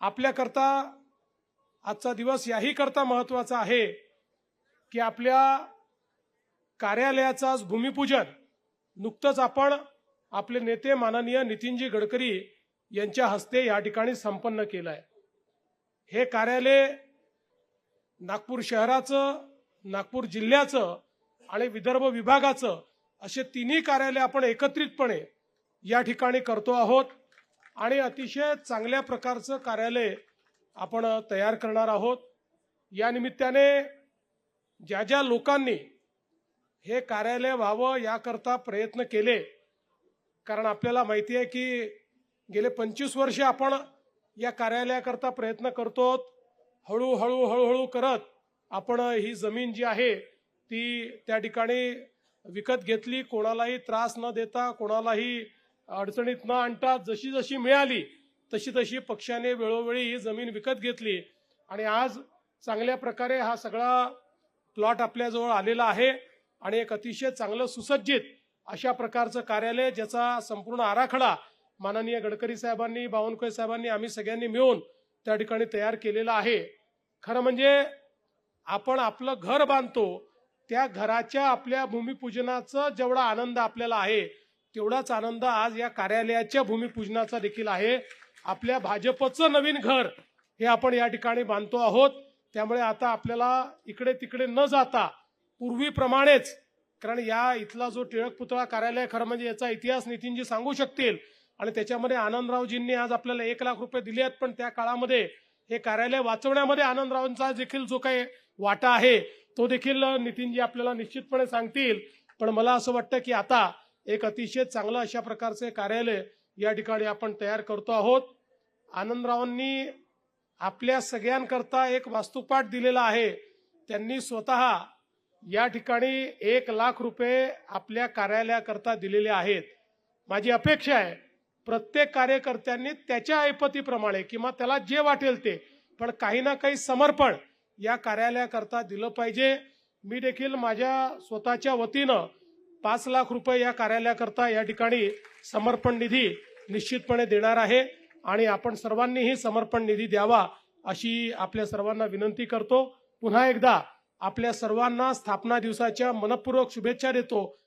आपल्याकरता आजचा दिवस याही करता महत्त्वाचा आहे की आपल्या कार्यालयाचं आज भूमिपूजन नुकतंच आपण आपले नेते माननीय नितीनजी गडकरी यांच्या हस्ते या ठिकाणी संपन्न केलं आहे हे कार्यालय नागपूर शहराचं नागपूर जिल्ह्याचं आणि विदर्भ विभागाचं असे तिन्ही कार्यालय आपण एकत्रितपणे या ठिकाणी करतो आहोत. आणि अतिशय चांगल्या प्रकारचं कार्यालय आपण तयार करणार आहोत. या निमित्ताने ज्या ज्या लोकांनी हे कार्यालय व्हावं याकरता प्रयत्न केले कारण आपल्याला माहिती आहे की गेले पंचवीस वर्षे आपण या कार्यालयाकरता प्रयत्न करतो हळूहळू हळूहळू करत आपण ही जमीन जी आहे ती त्या ठिकाणी विकत घेतली. कोणालाही त्रास न देता कोणालाही अडचणीत न आणता जशी जशी मिळाली तशी तशी पक्षाने वेळोवेळी ही जमीन विकत घेतली. आणि आज चांगल्या प्रकारे हा सगळा प्लॉट आपल्याजवळ आलेला आहे आणि एक अतिशय चांगलं सुसज्जित अशा प्रकारचं कार्यालय ज्याचा संपूर्ण आराखडा माननीय गडकरी साहेबांनी बावनकुळे साहेबांनी आम्ही सगळ्यांनी मिळून त्या ठिकाणी तयार केलेला आहे. खरं म्हणजे आपण आपलं घर बांधतो त्या घराच्या आपल्या भूमिपूजनाचा जेवढा आनंद आपल्याला आहे तेवढाच आनंद आज या कार्यालयाच्या भूमिपूजनाचा देखील आहे. आपल्या भाजपचं नवीन घर हे आपण या ठिकाणी बांधतो आहोत. त्यामुळे आता आपल्याला इकडे तिकडे न जाता पूर्वीप्रमाणेच कारण या इथला जो टिळक पुतळा कार्यालय खरं म्हणजे याचा इतिहास नितीनजी सांगू शकतील. आणि त्याच्यामध्ये आनंदरावजींनी आज आपल्याला एक लाख रुपये दिले आहेत पण त्या काळामध्ये हे कार्यालय वाचवण्यामध्ये आनंदरावांचा देखील जो काही वाटा आहे तो देखील नितीनजी आपल्याला निश्चितपणे सांगतील. पण मला असं वाटतं की आता एक अतिशय चांगलं अशा प्रकारचे कार्यालय या ठिकाणी आपण तयार करतो आहोत. आनंदरावांनी आपल्या सगळ्यांकरता एक वास्तुपाठ दिलेला आहे. त्यांनी स्वतः या ठिकाणी एक लाख रुपये आपल्या कार्यालयाकरता दिलेले आहेत. माझी अपेक्षा आहे प्रत्येक कार्यकर्त्यांनी त्याच्या ऐपतीप्रमाणे किंवा त्याला जे वाटेल ते पण काही ना काही समर्पण या कार्यालयाकरता दिलं पाहिजे. मी देखील माझ्या स्वतःच्या वतीनं पाच लाख रुपये या कार्यालयाकरता या ठिकाणी समर्पण निधी निश्चितपणे देणार आहे आणि आपण सर्वांनीही समर्पण निधी द्यावा अशी आपल्या सर्वांना विनंती करतो. पुन्हा एकदा आपल्या सर्वांना स्थापना दिवसाच्या मनपूर्वक शुभेच्छा देतो.